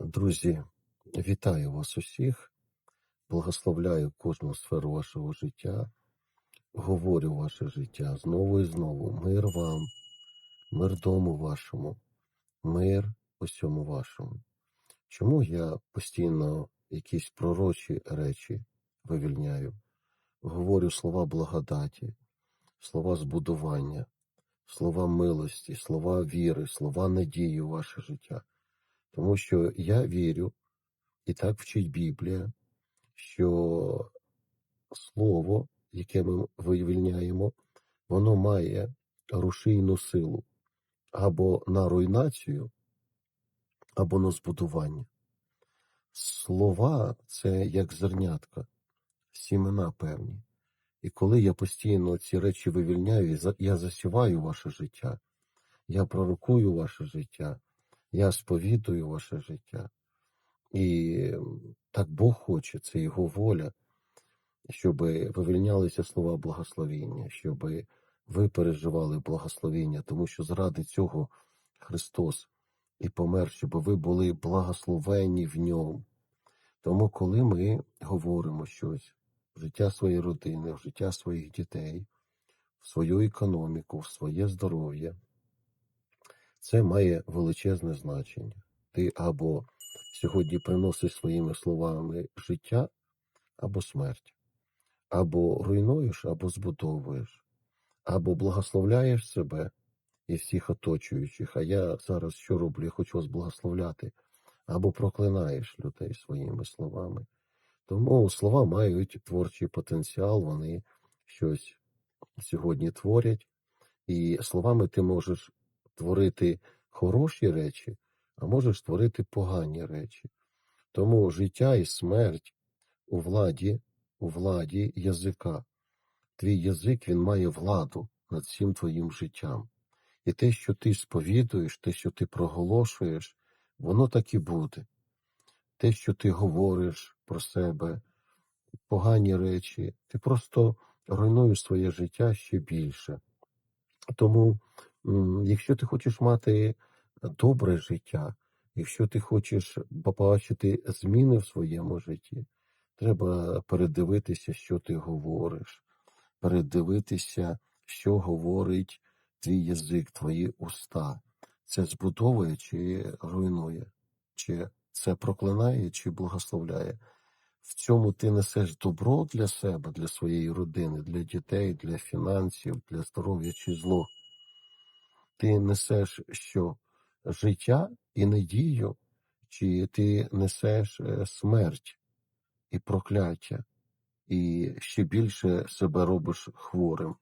Друзі, вітаю вас усіх, благословляю кожну сферу вашого життя, говорю ваше життя знову і знову. Мир вам, мир дому вашому, мир усьому вашому. Чому я постійно якісь пророчі речі вивільняю? Говорю слова благодаті, слова збудування, слова милості, слова віри, слова надії у ваше життя. Тому що я вірю, і так вчить Біблія, що слово, яке ми вивільняємо, воно має рушійну силу або на руйнацію, або на збудування. Слова це як зернятка, сімена певні. І коли я постійно ці речі вивільняю, я засіваю ваше життя, я пророкую ваше життя, я сповідую ваше життя. І так Бог хоче, це Його воля, щоб вивільнялися слова благословіння, щоб ви переживали благословіння, тому що заради цього Христос і помер, щоб ви були благословені в ньому. Тому, коли ми говоримо щось в життя своєї родини, в життя своїх дітей, в свою економіку, в своє здоров'я, це має величезне значення. Ти або сьогодні приносиш своїми словами життя або смерть, або руйнуєш, або збудовуєш, або благословляєш себе і всіх оточуючих. А я зараз що роблю? Я хочу вас благословляти, або проклинаєш людей своїми словами. Тому слова мають творчий потенціал, вони щось сьогодні творять, і словами ти можеш творити хороші речі, а можеш творити погані речі. Тому життя і смерть у владі, у владі язика. Твій язик він має владу над всім твоїм життям. І те, що ти сповідуєш, те, що ти проголошуєш, воно так і буде. Те, що ти говориш про себе, погані речі, ти просто руйнуєш своє життя ще більше. Тому, якщо ти хочеш мати добре життя, якщо ти хочеш побачити зміни в своєму житті, треба передивитися, що ти говориш, передивитися, що говорить твій язик, твої уста. Це збудовує чи руйнує, чи це проклинає, чи благословляє. В цьому ти несеш добро для себе, для своєї родини, для дітей, для фінансів, для здоров'я чи зло. Ти несеш що? Життя і надію, чи ти несеш е, смерть і прокляття, і ще більше себе робиш хворим.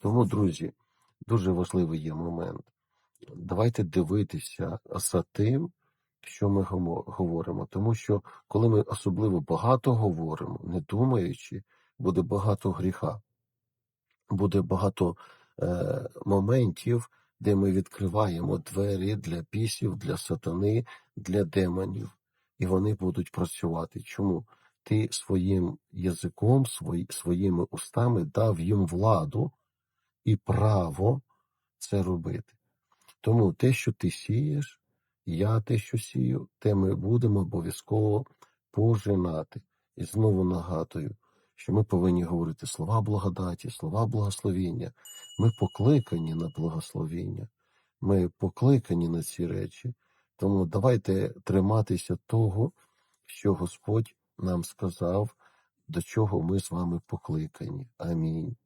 Тому, друзі, дуже важливий є момент. Давайте дивитися за тим, що ми говоримо. Тому що, коли ми особливо багато говоримо, не думаючи, буде багато гріха, буде багато е, моментів, де ми відкриваємо двері для пісів, для сатани, для демонів, і вони будуть працювати. Чому? Ти своїм язиком, свої, своїми устами дав їм владу і право це робити. Тому те, що ти сієш, я те, що сію, те ми будемо обов'язково пожинати. І знову нагадую, що ми повинні говорити слова благодаті, слова благословіння. Ми покликані на благословіння, ми покликані на ці речі. Тому давайте триматися того, що Господь нам сказав, до чого ми з вами покликані. Амінь.